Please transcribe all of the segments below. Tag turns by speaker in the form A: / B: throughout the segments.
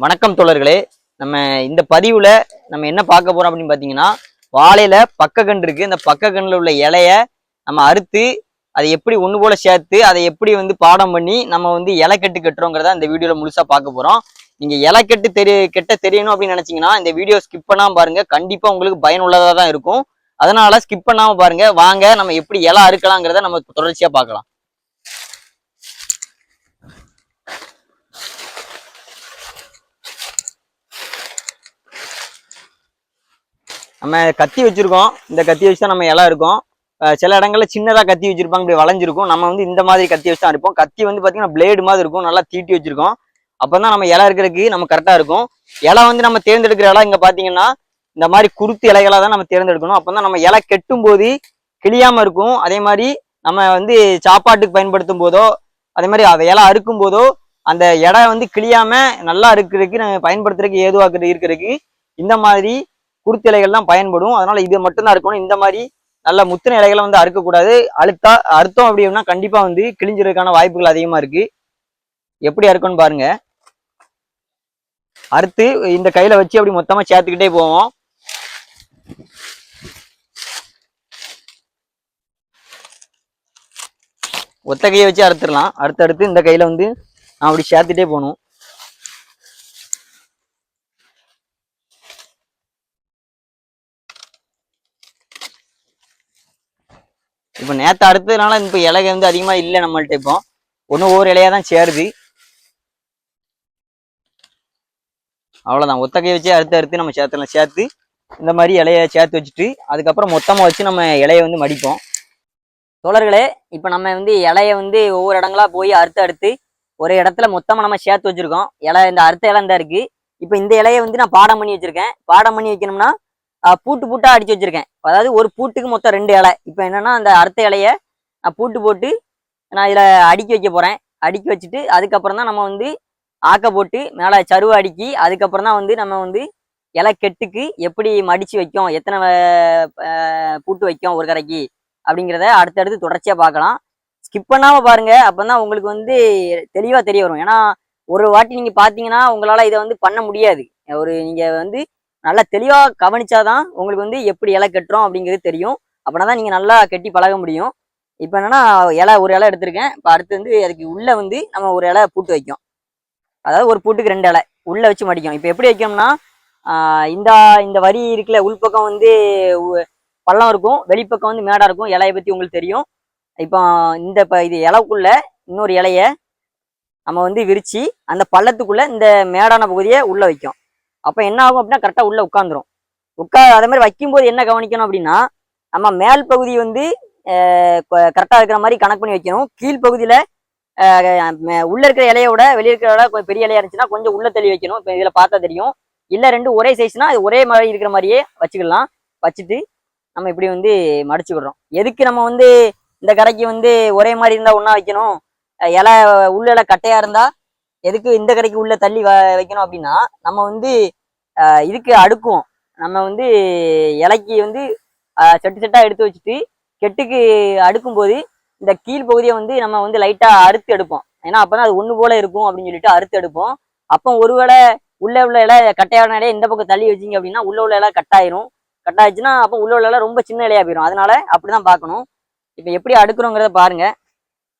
A: வணக்கம் தோழர்களே. நம்ம இந்த பதிவுல நம்ம என்ன பார்க்க போறோம் அப்படின்னு பாத்தீங்கன்னா வாழையில பக்க கன்று இருக்கு. இந்த பக்க கண்ணில் உள்ள இலைய நம்ம அறுத்து அதை எப்படி ஒண்ணு போல சேர்த்து அதை எப்படி வந்து பாடம் பண்ணி நம்ம வந்து இலை கட்டு கட்டுறோங்கிறத இந்த வீடியோல முழுசா பார்க்க போறோம். நீங்க இலை கட்டு தெரிய கெட்ட தெரியணும் அப்படின்னு நினைச்சீங்கன்னா இந்த வீடியோ ஸ்கிப் பண்ணாம பாருங்க. கண்டிப்பா உங்களுக்கு பயனுள்ளதா தான் இருக்கும். அதனால ஸ்கிப் பண்ணாம பாருங்க. வாங்க நம்ம எப்படி இலை அறுக்கலாங்கிறத நம்ம தொடர்ச்சியா பார்க்கலாம். நம்ம கத்தி வச்சுருக்கோம். இந்த கத்தி வச்சு தான் நம்ம இலை இருக்கும். சில இடங்களில் சின்னதாக கத்தி வச்சுருப்பாங்க இப்படி வளைஞ்சிருக்கும். நம்ம வந்து இந்த மாதிரி கத்தி வச்சு தான் இருப்போம் கத்தி வந்து பார்த்திங்கன்னா பிளேடு மாதிரி இருக்கும். நல்லா தீட்டி அப்போ தான் நம்ம இலை இருக்கிறதுக்கு நம்ம கரெக்டாக இருக்கும். இலை வந்து நம்ம தேர்ந்தெடுக்கிற இலை இங்கே பார்த்தீங்கன்னா இந்த மாதிரி குருத்து இலைகளாக தான் நம்ம தேர்ந்தெடுக்கணும். அப்போ தான் நம்ம இலை கெட்டும் போது கிளியாமல் இருக்கும். அதே மாதிரி நம்ம வந்து சாப்பாட்டுக்கு பயன்படுத்தும் போதோ அதே மாதிரி அதை இலை அறுக்கும் போதோ அந்த இடம் வந்து கிளியாமல் நல்லா இருக்கிறதுக்கு நம்ம பயன்படுத்துறதுக்கு ஏதுவாக்குறது இருக்கிறதுக்கு இந்த மாதிரி குருத்து இலைகள்லாம் பயன்படும். அதனால இது மட்டும்தான் இருக்கணும். இந்த மாதிரி நல்ல முத்தின இலைகளை வந்து அறுக்கக்கூடாது. அழுத்தா அறுத்தோம் அப்படின்னா கண்டிப்பாக வந்து கிழிஞ்சிருக்கான வாய்ப்புகள் அதிகமாக இருக்கு. எப்படி அறுக்கணும்னு பாருங்க. அறுத்து இந்த கையில வச்சு அப்படி மொத்தமாக சேர்த்துக்கிட்டே போவோம். ஒத்த கையை வச்சு அறுத்துடலாம். அடுத்து அடுத்து இந்த கையில வந்து நான் அப்படி சேர்த்துட்டே போகணும். இப்போ நேற்று அடுத்ததுனால இப்போ இலகை வந்து அதிகமாக இல்லை நம்மள்ட்ட இப்போ. ஒன்று ஒவ்வொரு இலையாக தான் சேருது. அவ்வளோதான் ஒத்தகையை வச்சு அறுத்து அறுத்து நம்ம சேர்த்துலாம் சேர்த்து இந்த மாதிரி இலையை சேர்த்து வச்சுட்டு அதுக்கப்புறம் மொத்தமாக வச்சு நம்ம இலையை வந்து மடிப்போம். தோழர்களே இப்போ நம்ம வந்து இலையை வந்து ஒவ்வொரு இடங்களா போய் அறுத்து அறுத்து ஒரு இடத்துல மொத்தமாக நம்ம சேர்த்து வச்சுருக்கோம். இலை இந்த அறுத்த இலை தான் இருக்குது இப்போ இந்த இலையை வந்து நான் பாடம் பண்ணி வச்சிருக்கேன். பாடம் பண்ணி வைக்கணும்னா பூட்டு பூட்டா அடிச்சு வச்சிருக்கேன். அதாவது ஒரு பூட்டுக்கு மொத்தம் ரெண்டு இலை. இப்போ என்னன்னா அந்த அடுத்த இலைய நான் பூட்டு போட்டு நான் இதில் அடுக்கி வைக்க போறேன். அடுக்கி வச்சுட்டு அதுக்கப்புறம் தான் நம்ம வந்து ஆக்க போட்டு மேலே சருவை அடுக்கி அதுக்கப்புறம் தான் வந்து நம்ம வந்து இலை கெட்டுக்கு எப்படி மடிச்சு வைக்கும் எத்தனை பூட்டு வைக்கும் ஒரு கரைக்கு அப்படிங்கிறத அடுத்தடுத்து தொடர்ச்சியாக பார்க்கலாம். ஸ்கிப் பண்ணாமல் பாருங்கள் அப்போ தான் உங்களுக்கு வந்து தெளிவாக தெரிய வரும். ஏன்னா ஒரு வாட்டி நீங்கள் பார்த்தீங்கன்னா உங்களால் இதை வந்து பண்ண முடியாது. ஒரு நீங்கள் வந்து நல்லா தெளிவாக கவனிச்சாதான் உங்களுக்கு வந்து எப்படி இலை கட்டுறோம் அப்படிங்கிறது தெரியும். அப்படின்னா தான் நீங்கள் நல்லா கட்டி பழக முடியும். இப்போ என்னன்னா இலை ஒரு இலை எடுத்திருக்கேன். இப்போ அடுத்து வந்து அதுக்கு உள்ளே வந்து நம்ம ஒரு இலை பூட்டு வைக்கும். அதாவது ஒரு பூட்டுக்கு ரெண்டு இலை உள்ளே வச்சு மடிக்கும் இப்போ எப்படி வைக்கணும்னா இந்த இந்த வரி இருக்குல்ல உள்பக்கம் வந்து பள்ளம் இருக்கும் வெளிப்பக்கம் வந்து மேடாக இருக்கும். இலையை பற்றி உங்களுக்கு தெரியும். இப்போ இந்த இப்போ இது இலைக்குள்ள இன்னொரு இலையை நம்ம வந்து விரித்து அந்த பள்ளத்துக்குள்ளே இந்த மேடான பகுதியை உள்ளே வைக்கும். அப்போ என்ன ஆகும் அப்படின்னா கரெக்டாக உள்ளே உட்காந்துரும் உட்கா அதே மாதிரி வைக்கும்போது என்ன கவனிக்கணும் அப்படின்னா நம்ம மேல் பகுதி வந்து கரெக்டாக இருக்கிற மாதிரி கணக்கு பண்ணி வைக்கணும். கீழ்ப்பகுதியில் உள்ளே இருக்கிற இலையோட வெளியே இருக்கிற இலை கொஞ்சம் பெரிய இலையா இருந்துச்சுன்னா கொஞ்சம் உள்ள தள்ளி வைக்கணும். இப்போ இதில் பார்த்தா தெரியும். இல்லை ரெண்டு ஒரே சைஸ்னா அது ஒரே மாதிரி இருக்கிற மாதிரியே வச்சுக்கலாம். வச்சுட்டு நம்ம இப்படி வந்து மடிச்சுக்கிடுறோம். எதுக்கு நம்ம வந்து இந்த கரைக்கு வந்து ஒரே மாதிரி இருந்தால் ஒன்றா வைக்கணும்? இலை உள்ள இலை கட்டையாக இருந்தால் எதுக்கு இந்த கடைக்கு உள்ள தள்ளி வ- வைக்கணும் அப்படின்னா நம்ம வந்து இதுக்கு அடுக்குவோம் நம்ம வந்து இலைக்கு வந்து செட்டு செட்டாக எடுத்து வச்சுட்டு கெட்டுக்கு அடுக்கும்போது இந்த கீழ் பகுதியை வந்து நம்ம வந்து லைட்டாக அறுத்து எடுப்போம். ஏன்னா அப்போ தான் அது ஒன்று போல இருக்கும் அப்படின்னு சொல்லிட்டு அறுத்து எடுப்போம். அப்போ ஒருவேளை உள்ளே உள்ள இலை கட்டையான இலையை இந்த பக்கம் தள்ளி வச்சிங்க அப்படின்னா உள்ள உள்ள இலை கட்டாயிரும். கட்டாயிடுச்சுன்னா அப்போ உள்ள உள்ள இலை ரொம்ப சின்ன இலையா போயிடும் அதனால அப்படிதான் பார்க்கணும். இப்போ எப்படி அடுக்குறோங்கிறத பாருங்க.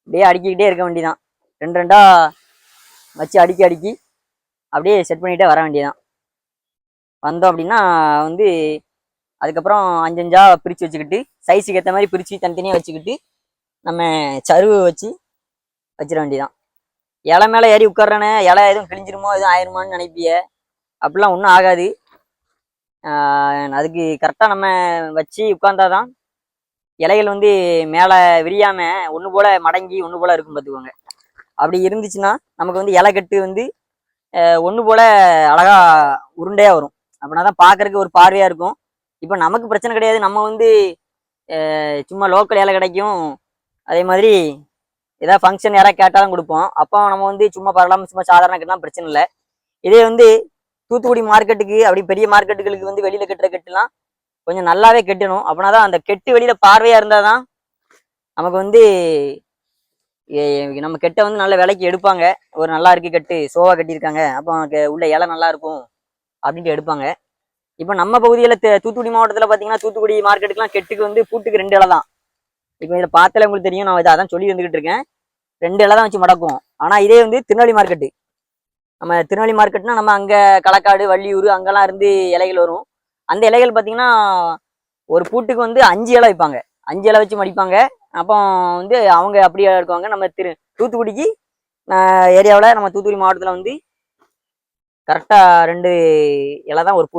A: அப்படியே அடுக்கிக்கிட்டே இருக்க வேண்டிதான் ரெண்டு ரெண்டாக வச்சு அடுக்கி அடுக்கி அப்படியே செட் பண்ணிகிட்டே வர வேண்டியதான் வந்தோம் அப்படின்னா வந்து அதுக்கப்புறம் அஞ்சஞ்சா பிரித்து வச்சுக்கிட்டு சைஸுக்கு ஏற்ற மாதிரி பிரித்து தனித்தனியாக வச்சுக்கிட்டு நம்ம சருவு வச்சு வச்சிட வேண்டியதான் இலை மேலே ஏறி உட்கார்றானே இலை எதுவும் கிழிஞ்சிருமோ எதுவும் ஆயிருமான்னு நினைப்பிய. அப்படிலாம் ஒன்றும் ஆகாது. அதுக்கு கரெக்டாக நம்ம வச்சு உட்காந்தாதான் இலைகள் வந்து மேலே விரியாமல் ஒன்று போல் மடங்கி ஒன்று போல் இருக்கும் பார்த்துக்கோங்க அப்படி இருந்துச்சுன்னா நமக்கு வந்து இலை கட்டு வந்து ஒன்று போல அழகா உருண்டையாக வரும். அப்படின்னா தான் பார்க்கறதுக்கு ஒரு பார்வையாக இருக்கும். இப்போ நமக்கு பிரச்சனை கிடையாது. நம்ம வந்து சும்மா லோக்கல் இலை கிடைக்கும். அதே மாதிரி ஏதாவது ஃபங்க்ஷன் யாராவது கேட்டாலும் கொடுப்போம். அப்போ நம்ம வந்து சும்மா பரவாயில்லாம சும்மா சாதாரண கட்டினா பிரச்சனை இல்லை. இதே வந்து தூத்துக்குடி மார்க்கெட்டுக்கு அப்படி பெரிய மார்க்கெட்டுகளுக்கு வந்து வெளியில் கட்டுற கட்டுலாம் கொஞ்சம் நல்லாவே கெட்டணும். அப்படின்னா தான் அந்த கெட்டு வெளியில் பார்வையாக இருந்தால் தான் நமக்கு வந்து நம்ம கெட்டை வந்து நல்ல விலைக்கு எடுப்பாங்க. ஒரு நல்லா இருக்கு கட்டு சோவா கட்டியிருக்காங்க. அப்போ உள்ள இலை நல்லா இருக்கும் அப்படின்ட்டு எடுப்பாங்க. இப்போ நம்ம பகுதியில் தூத்துக்குடி மாவட்டத்தில் பார்த்தீங்கன்னா தூத்துக்குடி மார்க்கெட்டுக்குலாம் கெட்டுக்கு வந்து பூட்டுக்கு ரெண்டு இலை தான் இப்போ இதில் பார்த்தாலே உங்களுக்கு தெரியும். நான் இதை அதான் சொல்லி வந்துகிட்டு இருக்கேன். ரெண்டு இலை தான் வச்சு மடக்கும். ஆனால் இதே வந்து திருநெல்வேலி மார்க்கெட்டு. நம்ம திருநெல்வேலி மார்க்கெட்னா நம்ம அங்கே களக்காடு வள்ளியூர் அங்கெல்லாம் இருந்து இலைகள் வரும். அந்த இலைகள் பார்த்தீங்கன்னா ஒரு பூட்டுக்கு வந்து அஞ்சு இலை வைப்பாங்க. அஞ்சு இலை வச்சு மடிப்பாங்க. அப்போ வந்து அவங்க அப்படியே இருக்காங்க நம்ம திரு தூத்துக்குடிக்கு ஏரியாவில் நம்ம தூத்துக்குடி மாவட்டத்தில் வந்து கரெக்டாக ரெண்டு இலை தான் ஒரு பூ